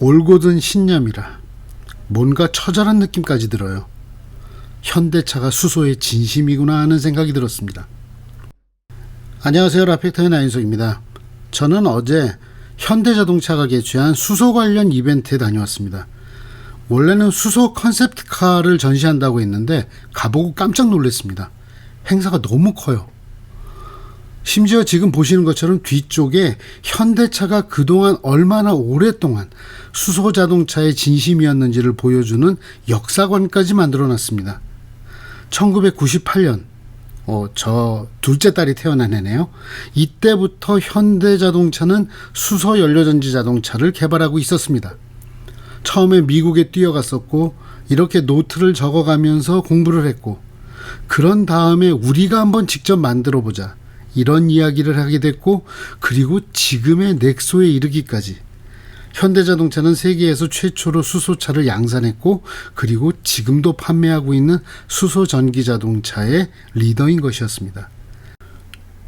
올곧은 신념이라 뭔가 처절한 느낌까지 들어요. 현대차가 수소의 진심이구나 하는 생각이 들었습니다. 안녕하세요. 라펙터의 나인석입니다. 저는 어제 현대자동차가 개최한 수소 관련 이벤트에 다녀왔습니다. 원래는 수소 컨셉트카를 전시한다고 했는데 가보고 깜짝 놀랐습니다. 행사가 너무 커요. 심지어 지금 보시는 것처럼 뒤쪽에 현대차가 그동안 얼마나 오랫동안 수소 자동차의 진심이었는지를 보여주는 역사관까지 만들어 놨습니다. 1998년, 어, 저 둘째 딸이 태어난 해네요. 이때부터 현대 자동차는 수소 연료전지 자동차를 개발하고 있었습니다. 처음에 미국에 뛰어갔었고, 이렇게 노트를 적어가면서 공부를 했고, 그런 다음에 우리가 한번 직접 만들어 보자. 이런 이야기를 하게 됐고, 그리고 지금의 넥소에 이르기까지. 현대자동차는 세계에서 최초로 수소차를 양산했고, 그리고 지금도 판매하고 있는 수소 전기 자동차의 리더인 것이었습니다.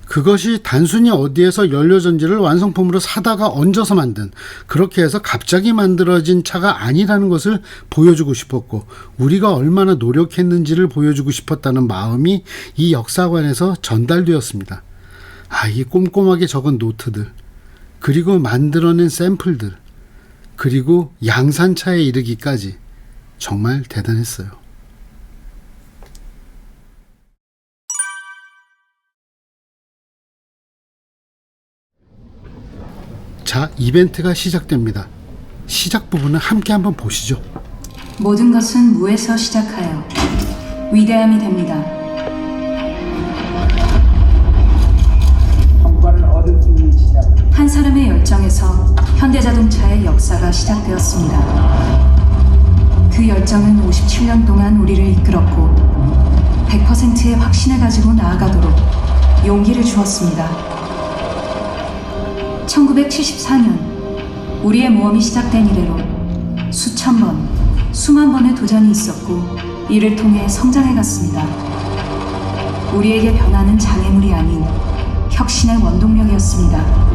그것이 단순히 어디에서 연료전지를 완성품으로 사다가 얹어서 만든 그렇게 해서 갑자기 만들어진 차가 아니라는 것을 보여주고 싶었고 우리가 얼마나 노력했는지를 보여주고 싶었다는 마음이 이 역사관에서 전달되었습니다. 아, 이 꼼꼼하게 적은 노트들 그리고 만들어낸 샘플들 그리고 양산차에 이르기까지 정말 대단했어요. 자, 이벤트가 시작됩니다. 시작 부분을 함께 한번 보시죠. 모든 것은 무에서 시작하여 위대함이 됩니다. 역사가 시작되었습니다. 그 열정은 57년 동안 우리를 이끌었고 100%의 확신을 가지고 나아가도록 용기를 주었습니다. 1974년 우리의 모험이 시작된 이래로 수천 번, 수만 번의 도전이 있었고 이를 통해 성장해 갔습니다. 우리에게 변화는 장애물이 아닌 혁신의 원동력이었습니다.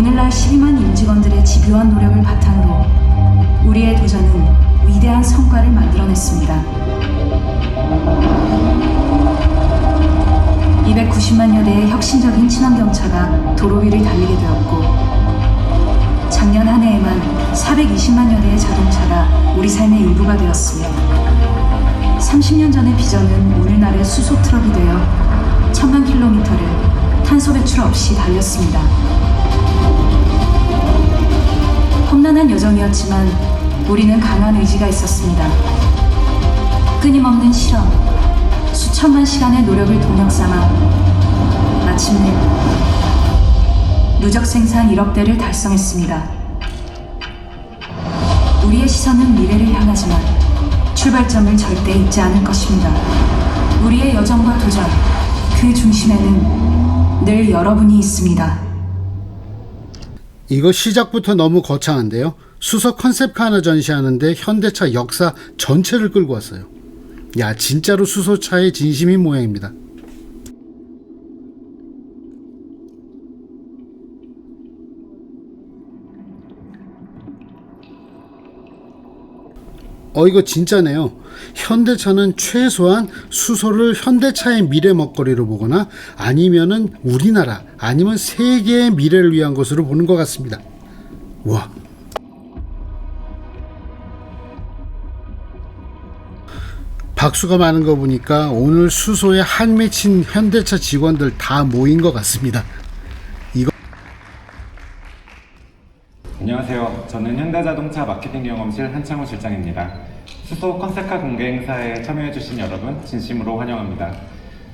오늘날 12만 임직원들의 집요한 노력을 바탕으로 우리의 도전은 위대한 성과를 만들어냈습니다. 290만여 대의 혁신적인 친환경차가 도로 위를 달리게 되었고 작년 한 해에만 420만여 대의 자동차가 우리 삶의 일부가 되었으며 30년 전의 비전은 오늘날의 수소 트럭이 되어 천만 킬로미터를 탄소 배출 없이 달렸습니다. 험난한 여정이었지만 우리는 강한 의지가 있었습니다. 끊임없는 실험, 수천만 시간의 노력을 동력 삼아 마침내 누적 생산 1억 대를 달성했습니다. 우리의 시선은 미래를 향하지만 출발점을 절대 잊지 않을 것입니다. 우리의 여정과 도전, 그 중심에는 늘 여러분이 있습니다. 이거 시작부터 너무 거창한데요. 수소 컨셉카 하나 전시하는데 현대차 역사 전체를 끌고 왔어요. 야, 진짜로 수소차의 진심인 모양입니다. 어, 이거 진짜네요. 현대차는 최소한 수소를 현대차의 미래 먹거리로 보거나 아니면은 우리나라 아니면 세계의 미래를 위한 것으로 보는 것 같습니다. 와. 박수가 많은 거 보니까 오늘 수소에 한 맺힌 현대차 직원들 다 모인 것 같습니다. 안녕하세요. 저는 현대자동차 마케팅 경험실 한창호 실장입니다. 수소 컨셉카 공개 행사에 참여해주신 여러분 진심으로 환영합니다.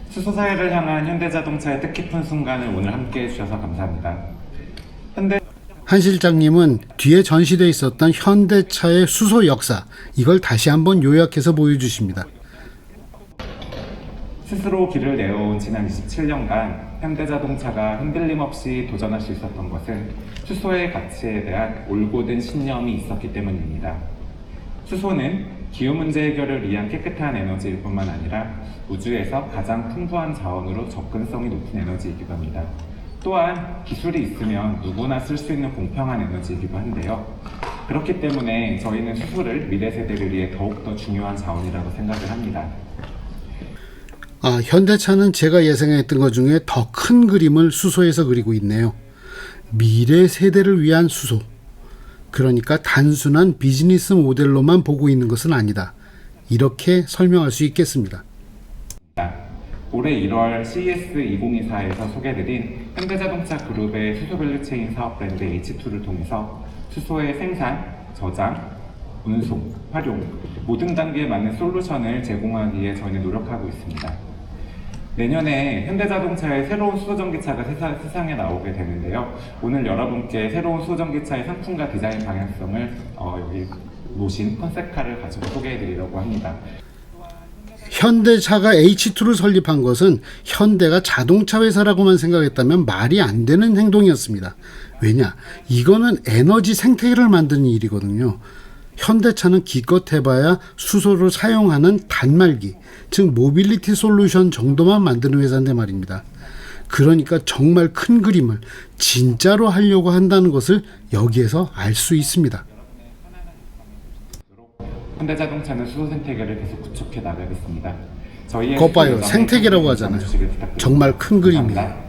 수소 사회를 향한 현대자동차의 뜻깊은 순간을 오늘 함께 해 주셔서 감사합니다. 현대 한 실장님은 뒤에 전시돼 있었던 현대차의 수소 역사 이걸 다시 한번 요약해서 보여주십니다. 스스로 길을 내어온 지난 27년간 현대자동차가 흔들림 없이 도전할 수 있었던 것은 수소의 가치에 대한 올곧은 신념이 있었기 때문입니다. 수소는 기후 문제 해결을 위한 깨끗한 에너지일 뿐만 아니라 우주에서 가장 풍부한 자원으로 접근성이 높은 에너지이기도 합니다. 또한 기술이 있으면 누구나 쓸 수 있는 공평한 에너지이기도 한데요. 그렇기 때문에 저희는 수소를 미래 세대를 위해 더욱더 중요한 자원이라고 생각을 합니다. 아, 현대차는 제가 예상했던 것 중에 더 큰 그림을 수소에서 그리고 있네요. 미래 세대를 위한 수소. 그러니까 단순한 비즈니스 모델로만 보고 있는 것은 아니다. 이렇게 설명할 수 있겠습니다. 올해 1월 CES 2024에서 소개드린 현대자동차 그룹의 수소 밸류체인 사업 브랜드 H2를 통해서 수소의 생산, 저장, 운송, 활용 모든 단계에 맞는 솔루션을 제공하기 위해 저희는 노력하고 있습니다. 내년에 현대자동차의 새로운 수소전기차가 세사- 세상 에 나오게 되는데요. 오늘 여러분께 새로운 수소전기차의 상품과 디자인 방향성을 어, 여기 모신 컨셉카를 가지고 소개해드리려고 합니다. 현대차가 H2를 설립한 것은 현대가 자동차 회사라고만 생각했다면 말이 안 되는 행동이었습니다. 왜냐? 이거는 에너지 생태계를 만드는 일이거든요. 현대차는 기껏 해봐야 수소를 사용하는 단말기, 즉 모빌리티 솔루션 정도만 만드는 회사인데 말입니다. 그러니까 정말 큰 그림을 진짜로 하려고 한다는 것을 여기에서 알 수 있습니다. 현대자동차는 수소 생태계를 계속 구축해 나가겠습니다. 저희의 그것 봐요. 수소 생태계라고 하잖아요. 정말 큰 그림이에요.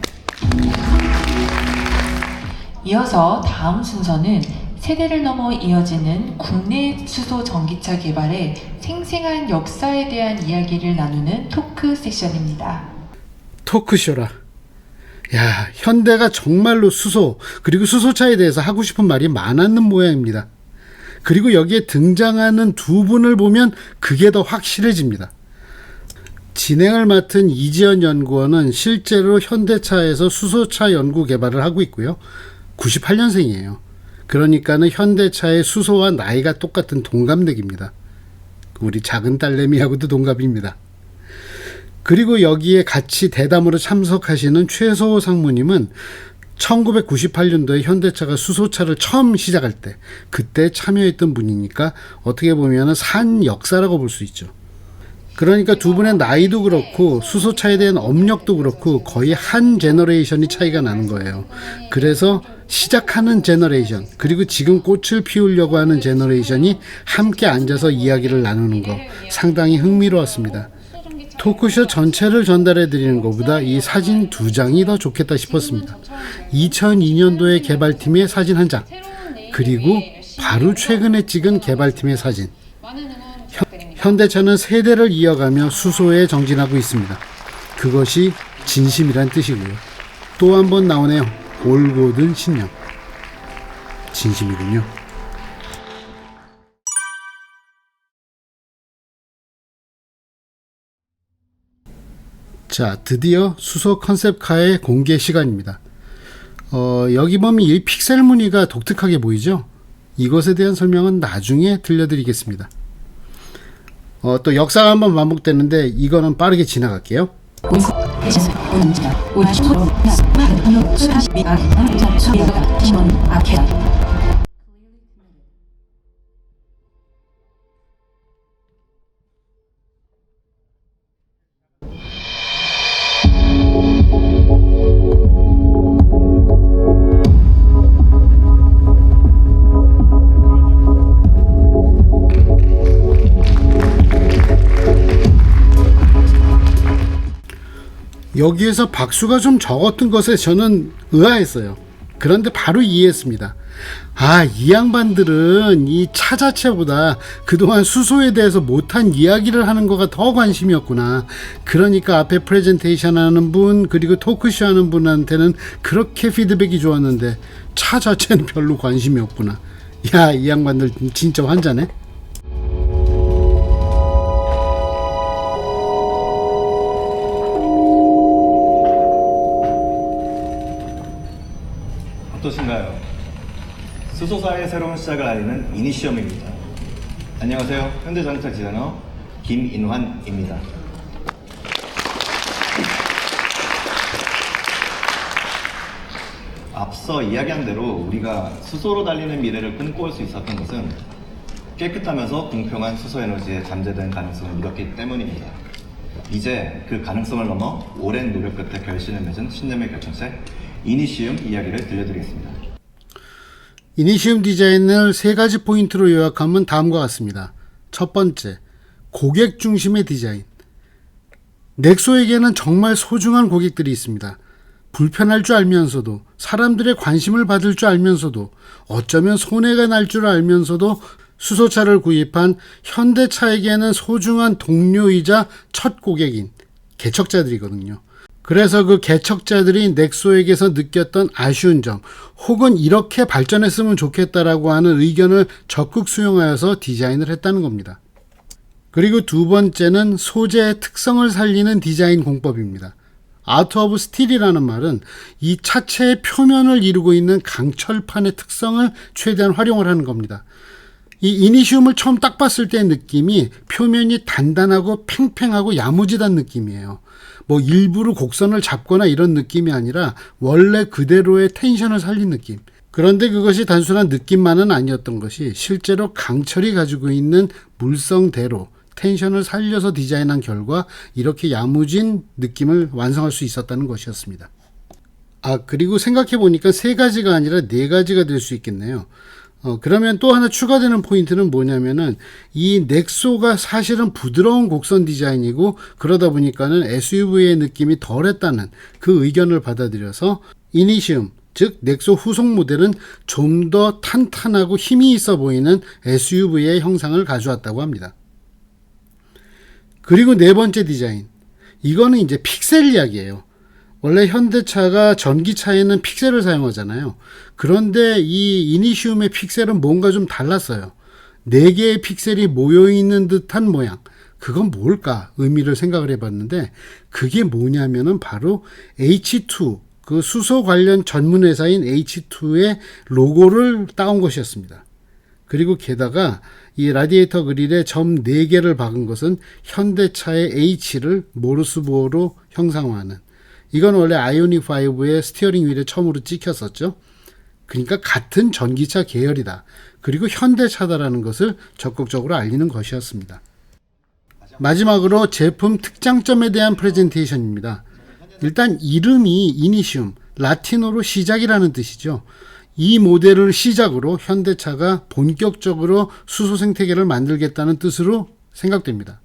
이어서 다음 순서는 세대를 넘어 이어지는 국내 수소 전기차 개발의 생생한 역사에 대한 이야기를 나누는 토크 세션입니다. 토크쇼라. 야, 현대가 정말로 수소, 그리고 수소차에 대해서 하고 싶은 말이 많았는 모양입니다. 그리고 여기에 등장하는 두 분을 보면 그게 더 확실해집니다. 진행을 맡은 이지연 연구원은 실제로 현대차에서 수소차 연구 개발을 하고 있고요. 98년생이에요. 그러니까는 현대차의 수소와 나이가 똑같은 동갑내기입니다. 우리 작은 딸내미하고도 동갑입니다. 그리고 여기에 같이 대담으로 참석하시는 최소호 상무님은 1998년도에 현대차가 수소차를 처음 시작할 때 그때 참여했던 분이니까 어떻게 보면 산 역사라고 볼 수 있죠. 그러니까 두 분의 나이도 그렇고 수소차에 대한 업력도 그렇고 거의 한 제너레이션이 차이가 나는 거예요. 그래서 시작하는 제너레이션 그리고 지금 꽃을 피우려고 하는 제너레이션이 함께 앉아서 이야기를 나누는 거 상당히 흥미로웠습니다. 토크쇼 전체를 전달해 드리는 것보다 이 사진 두 장이 더 좋겠다 싶었습니다. 2002년도에 개발팀의 사진 한 장, 그리고 바로 최근에 찍은 개발팀의 사진. 현- 현대차는 세대를 이어가며 수소에 정진하고 있습니다. 그것이 진심이란 뜻이고요. 또 한 번 나오네요. 올고든 신념. 진심이군요. 자, 드디어 수소 컨셉카의 공개 시간입니다. 어, 여기 보면 이 픽셀 무늬가 독특하게 보이죠? 이것에 대한 설명은 나중에 들려드리겠습니다. 어, 또 역사가 한번 반복되는데 이거는 빠르게 지나갈게요. 대신 운전자 우리 신고로 나마 한로 수다시 미아 한자 처리가 신원 아케라 여기에서 박수가 좀 적었던 것에 저는 의아했어요. 그런데 바로 이해했습니다. 아, 이 양반들은 이 차 자체보다 그동안 수소에 대해서 못한 이야기를 하는 거가 더 관심이었구나. 그러니까 앞에 프레젠테이션 하는 분, 그리고 토크쇼 하는 분한테는 그렇게 피드백이 좋았는데 차 자체는 별로 관심이 없구나. 야, 이 양반들 진짜 환자네. 수소사의 새로운 시작을 알리는 미니시험입니다. 안녕하세요. 현대자동차 디자이너 김인환입니다. 앞서 이야기한 대로 우리가 수소로 달리는 미래를 꿈꿔올 수 있었던 것은 깨끗하면서 공평한 수소 에너지에 잠재된 가능성을 믿었기 때문입니다. 이제 그 가능성을 넘어 오랜 노력 끝에 결실을 맺은 신념의 결정체 이니시움 이야기를 들려드리겠습니다. 이니시움 디자인을 세 가지 포인트로 요약하면 다음과 같습니다. 첫 번째, 고객 중심의 디자인. 넥소에게는 정말 소중한 고객들이 있습니다. 불편할 줄 알면서도 사람들의 관심을 받을 줄 알면서도 어쩌면 손해가 날 줄 알면서도 수소차를 구입한 현대차에게는 소중한 동료이자 첫 고객인 개척자들이거든요. 그래서 그 개척자들이 넥소에게서 느꼈던 아쉬운 점 혹은 이렇게 발전했으면 좋겠다라고 하는 의견을 적극 수용하여서 디자인을 했다는 겁니다. 그리고 두 번째는 소재의 특성을 살리는 디자인 공법입니다. 아트 오브 스틸이라는 말은 이 차체의 표면을 이루고 있는 강철판의 특성을 최대한 활용을 하는 겁니다. 이 이니시움을 처음 딱 봤을 때 느낌이 표면이 단단하고 팽팽하고 야무지단 느낌이에요. 뭐 일부러 곡선을 잡거나 이런 느낌이 아니라 원래 그대로의 텐션을 살린 느낌. 그런데 그것이 단순한 느낌만은 아니었던 것이 실제로 강철이 가지고 있는 물성대로 텐션을 살려서 디자인한 결과 이렇게 야무진 느낌을 완성할 수 있었다는 것이었습니다. 아, 그리고 생각해 보니까 세 가지가 아니라 네 가지가 될 수 있겠네요. 어, 그러면 또 하나 추가되는 포인트는 뭐냐면은 이 넥소가 사실은 부드러운 곡선 디자인이고 그러다 보니까는 SUV의 느낌이 덜했다는 그 의견을 받아들여서 이니시움 즉 넥소 후속 모델은 좀 더 탄탄하고 힘이 있어 보이는 SUV의 형상을 가져왔다고 합니다. 그리고 네 번째 디자인. 이거는 이제 픽셀 이야기예요. 원래 현대차가 전기차에는 픽셀을 사용하잖아요. 그런데 이 이니시움의 픽셀은 뭔가 좀 달랐어요. 네 개의 픽셀이 모여 있는 듯한 모양. 그건 뭘까? 의미를 생각을 해봤는데 그게 뭐냐면은 바로 H2 그 수소 관련 전문 회사인 H2의 로고를 따온 것이었습니다. 그리고 게다가 이 라디에이터 그릴에 점 4개를 박은 것은 현대차의 H를 모르스보어로 형상화하는 이건 원래 아이오닉 5의 스티어링 휠에 처음으로 찍혔었죠. 그러니까 같은 전기차 계열이다. 그리고 현대차다라는 것을 적극적으로 알리는 것이었습니다. 마지막으로 제품 특장점에 대한 프레젠테이션입니다. 일단 이름이 이니시움, 라틴어로 시작이라는 뜻이죠. 이 모델을 시작으로 현대차가 본격적으로 수소 생태계를 만들겠다는 뜻으로 생각됩니다.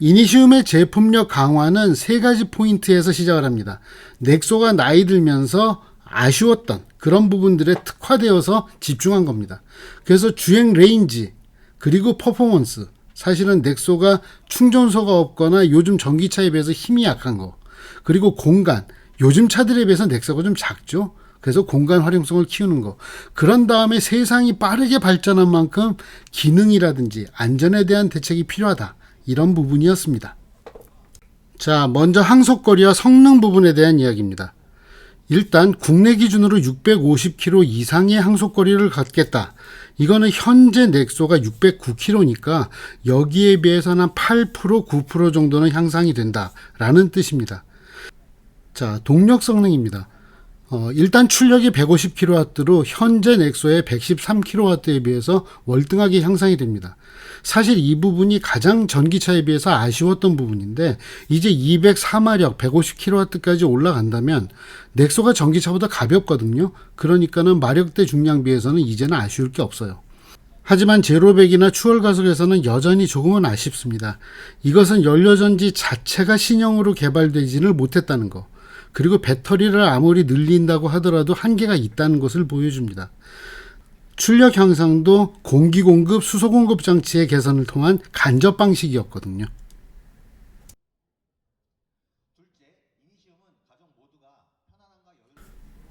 이니시움의 제품력 강화는 세 가지 포인트에서 시작을 합니다. 넥소가 나이 들면서 아쉬웠던 그런 부분들에 특화되어서 집중한 겁니다. 그래서 주행 레인지 그리고 퍼포먼스 사실은 넥소가 충전소가 없거나 요즘 전기차에 비해서 힘이 약한 거 그리고 공간 요즘 차들에 비해서 넥소가 좀 작죠. 그래서 공간 활용성을 키우는 거. 그런 다음에 세상이 빠르게 발전한 만큼 기능이라든지 안전에 대한 대책이 필요하다. 이런 부분이었습니다. 자, 먼저 항속거리와 성능 부분에 대한 이야기입니다. 일단 국내 기준으로 650km 이상의 항속거리를 갖겠다. 이거는 현재 넥소가 609km니까 여기에 비해서는 8% 9% 정도는 향상이 된다라는 뜻입니다. 자, 동력 성능입니다. 어, 일단 출력이 150kW로 현재 넥소의 113kW에 비해서 월등하게 향상이 됩니다. 사실 이 부분이 가장 전기차에 비해서 아쉬웠던 부분인데 이제 204마력 150kW까지 올라간다면 넥소가 전기차보다 가볍거든요. 그러니까는 마력대 중량 비해서는 이제는 아쉬울 게 없어요. 하지만 제로백이나 추월 가속에서는 여전히 조금은 아쉽습니다. 이것은 연료전지 자체가 신형으로 개발되지를 못했다는 거. 그리고 배터리를 아무리 늘린다고 하더라도 한계가 있다는 것을 보여줍니다. 출력 향상도 공기 공급, 수소 공급 장치의 개선을 통한 간접 방식이었거든요.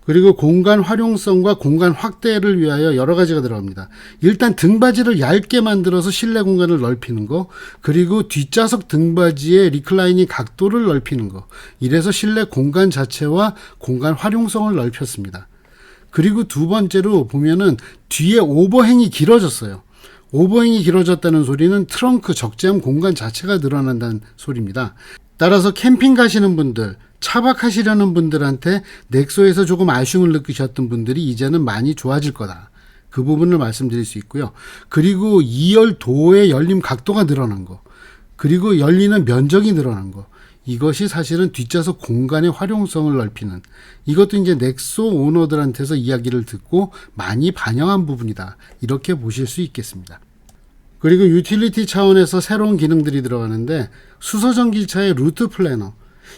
그리고 공간 활용성과 공간 확대를 위하여 여러 가지가 들어갑니다. 일단 등받이를 얇게 만들어서 실내 공간을 넓히는 거, 그리고 뒷좌석 등받이의 리클라이닝 각도를 넓히는 거. 이래서 실내 공간 자체와 공간 활용성을 넓혔습니다. 그리고 두 번째로 보면은 뒤에 오버행이 길어졌어요. 오버행이 길어졌다는 소리는 트렁크 적재함 공간 자체가 늘어난다는 소리입니다. 따라서 캠핑 가시는 분들, 차박하시려는 분들한테 넥소에서 조금 아쉬움을 느끼셨던 분들이 이제는 많이 좋아질 거다. 그 부분을 말씀드릴 수 있고요. 그리고 2열 도어의 열림 각도가 늘어난 거. 그리고 열리는 면적이 늘어난 거. 이것이 사실은 뒷좌석 공간의 활용성을 넓히는 이것도 이제 넥소 오너들한테서 이야기를 듣고 많이 반영한 부분이다. 이렇게 보실 수 있겠습니다. 그리고 유틸리티 차원에서 새로운 기능들이 들어가는데 수소 전기차의 루트 플래너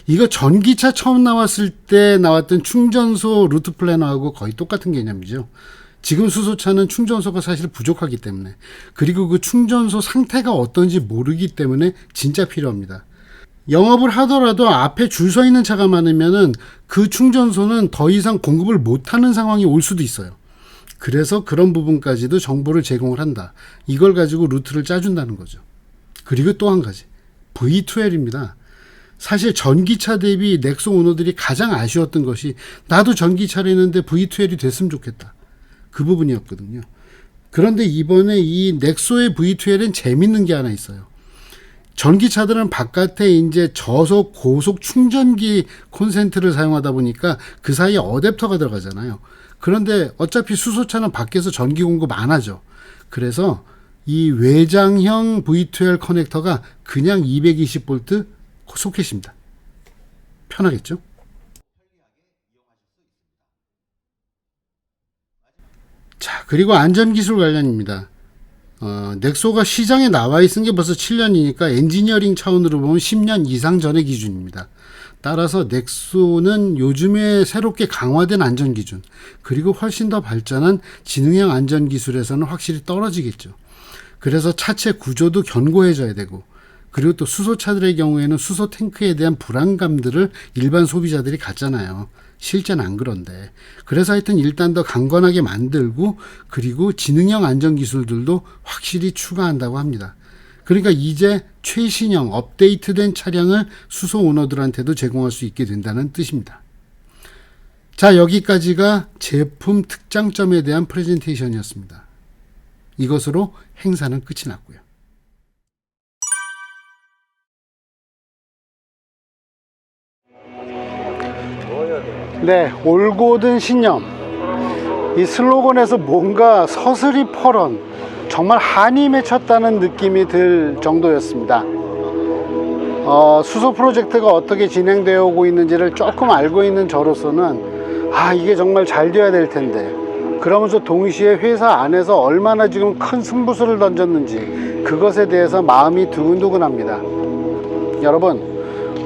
이거 전기차 처음 나왔을 때 나왔던 충전소 루트 플래너하고 거의 똑같은 개념이죠. 지금 수소차는 충전소가 사실 부족하기 때문에 그리고 그 충전소 상태가 어떤지 모르기 때문에 진짜 필요합니다. 영업을 하더라도 앞에 줄 서 있는 차가 많으면은 그 충전소는 더 이상 공급을 못하는 상황이 올 수도 있어요. 그래서 그런 부분까지도 정보를 제공을 한다. 이걸 가지고 루트를 짜준다는 거죠. 그리고 또 한 가지. V12입니다. 사실 전기차 대비 넥소 오너들이 가장 아쉬웠던 것이 나도 전기차를 했는데 V12이 됐으면 좋겠다. 그 부분이었거든요. 그런데 이번에 이 넥소의 V12엔 재밌는 게 하나 있어요. 전기차들은 바깥에 이제 저속 고속 충전기 콘센트를 사용하다 보니까 그 사이에 어댑터가 들어가잖아요. 그런데 어차피 수소차는 밖에서 전기 공급 안 하죠. 그래서 이 외장형 V12 커넥터가 그냥 220V 소켓입니다. 편하겠죠? 자, 그리고 안전기술 관련입니다. 어, 넥소가 시장에 나와 있은 게 벌써 7년이니까 엔지니어링 차원으로 보면 10년 이상 전의 기준입니다. 따라서 넥소는 요즘에 새롭게 강화된 안전 기준, 그리고 훨씬 더 발전한 지능형 안전 기술에서는 확실히 떨어지겠죠. 그래서 차체 구조도 견고해져야 되고, 그리고 또 수소차들의 경우에는 수소 탱크에 대한 불안감들을 일반 소비자들이 갖잖아요. 실제는 안 그런데. 그래서 하여튼 일단 더 강건하게 만들고 그리고 지능형 안전 기술들도 확실히 추가한다고 합니다. 그러니까 이제 최신형 업데이트된 차량을 수소 오너들한테도 제공할 수 있게 된다는 뜻입니다. 자, 여기까지가 제품 특장점에 대한 프레젠테이션이었습니다. 이것으로 행사는 끝이 났고요. 네, 올고든 신념. 이 슬로건에서 뭔가 서슬이 퍼런 정말 한이 맺혔다는 느낌이 들 정도였습니다. 어, 수소 프로젝트가 어떻게 진행되어 오고 있는지를 조금 알고 있는 저로서는 아, 이게 정말 잘 돼야 될 텐데. 그러면서 동시에 회사 안에서 얼마나 지금 큰 승부수를 던졌는지 그것에 대해서 마음이 두근두근합니다. 여러분,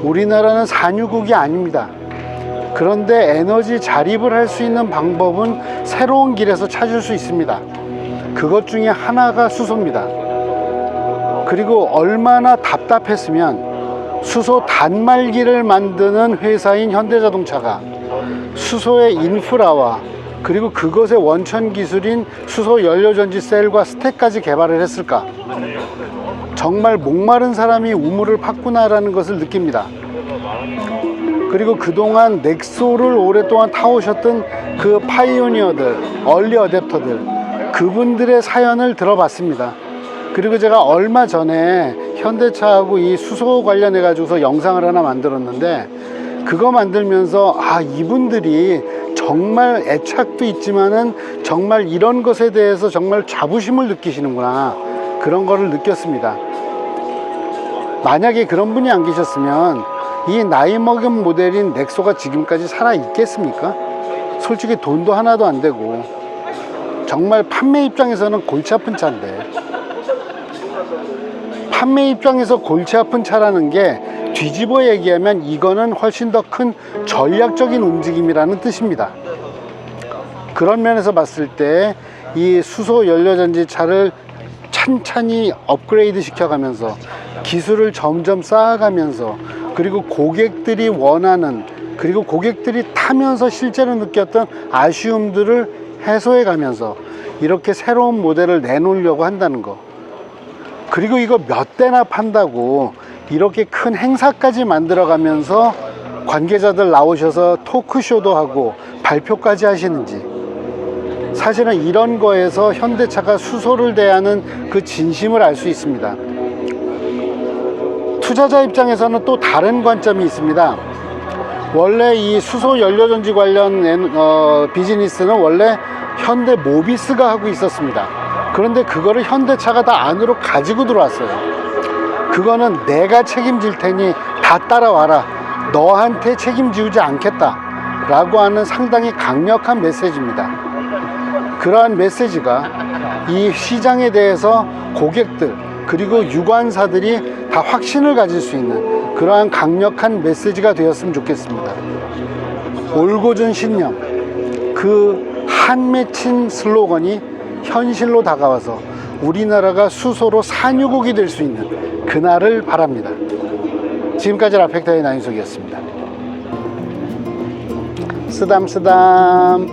우리나라는 산유국이 아닙니다. 그런데 에너지 자립을 할 수 있는 방법은 새로운 길에서 찾을 수 있습니다. 그것 중에 하나가 수소입니다. 그리고 얼마나 답답했으면 수소 단말기를 만드는 회사인 현대자동차가 수소의 인프라와 그리고 그것의 원천 기술인 수소 연료전지 셀과 스택까지 개발을 했을까? 정말 목마른 사람이 우물을 팠구나라는 것을 느낍니다. 그리고 그동안 넥소를 오랫동안 타오셨던 그 파이오니어들, 얼리 어댑터들, 그분들의 사연을 들어봤습니다. 그리고 제가 얼마 전에 현대차하고 이 수소 관련해 가지고서 영상을 하나 만들었는데 그거 만들면서 아 이분들이 정말 애착도 있지만은 정말 이런 것에 대해서 정말 자부심을 느끼시는구나 그런 거를 느꼈습니다. 만약에 그런 분이 안 계셨으면 이 나이 먹은 모델인 넥소가 지금까지 살아 있겠습니까? 솔직히 돈도 하나도 안 되고 정말 판매 입장에서는 골치 아픈 차인데 판매 입장에서 골치 아픈 차라는 게 뒤집어 얘기하면 이거는 훨씬 더 큰 전략적인 움직임이라는 뜻입니다. 그런 면에서 봤을 때 이 수소 연료전지 차를 찬찬히 업그레이드 시켜가면서 기술을 점점 쌓아가면서 그리고 고객들이 원하는 그리고 고객들이 타면서 실제로 느꼈던 아쉬움들을 해소해 가면서 이렇게 새로운 모델을 내놓으려고 한다는 거 그리고 이거 몇 대나 판다고 이렇게 큰 행사까지 만들어 가면서 관계자들 나오셔서 토크쇼도 하고 발표까지 하시는지 사실은 이런 거에서 현대차가 수소를 대하는 그 진심을 알 수 있습니다. 투자자 입장에서는 또 다른 관점이 있습니다. 원래 이 수소 연료전지 관련 엔- 어, 비즈니스는 원래 현대 모비스가 하고 있었습니다. 그런데 그거를 현대차가 다 안으로 가지고 들어왔어요. 그거는 내가 책임질 테니 다 따라와라. 너한테 책임지우지 않겠다. 라고 하는 상당히 강력한 메시지입니다. 그러한 메시지가 이 시장에 대해서 고객들 그리고 유관사들이 다 확신을 가질 수 있는 그러한 강력한 메시지가 되었으면 좋겠습니다. 올고전 신념 그 한 맺힌 슬로건이 현실로 다가와서 우리나라가 수소로 산유국이 될 수 있는 그날을 바랍니다. 지금까지 라펙타의 나인석이었습니다. 쓰담쓰담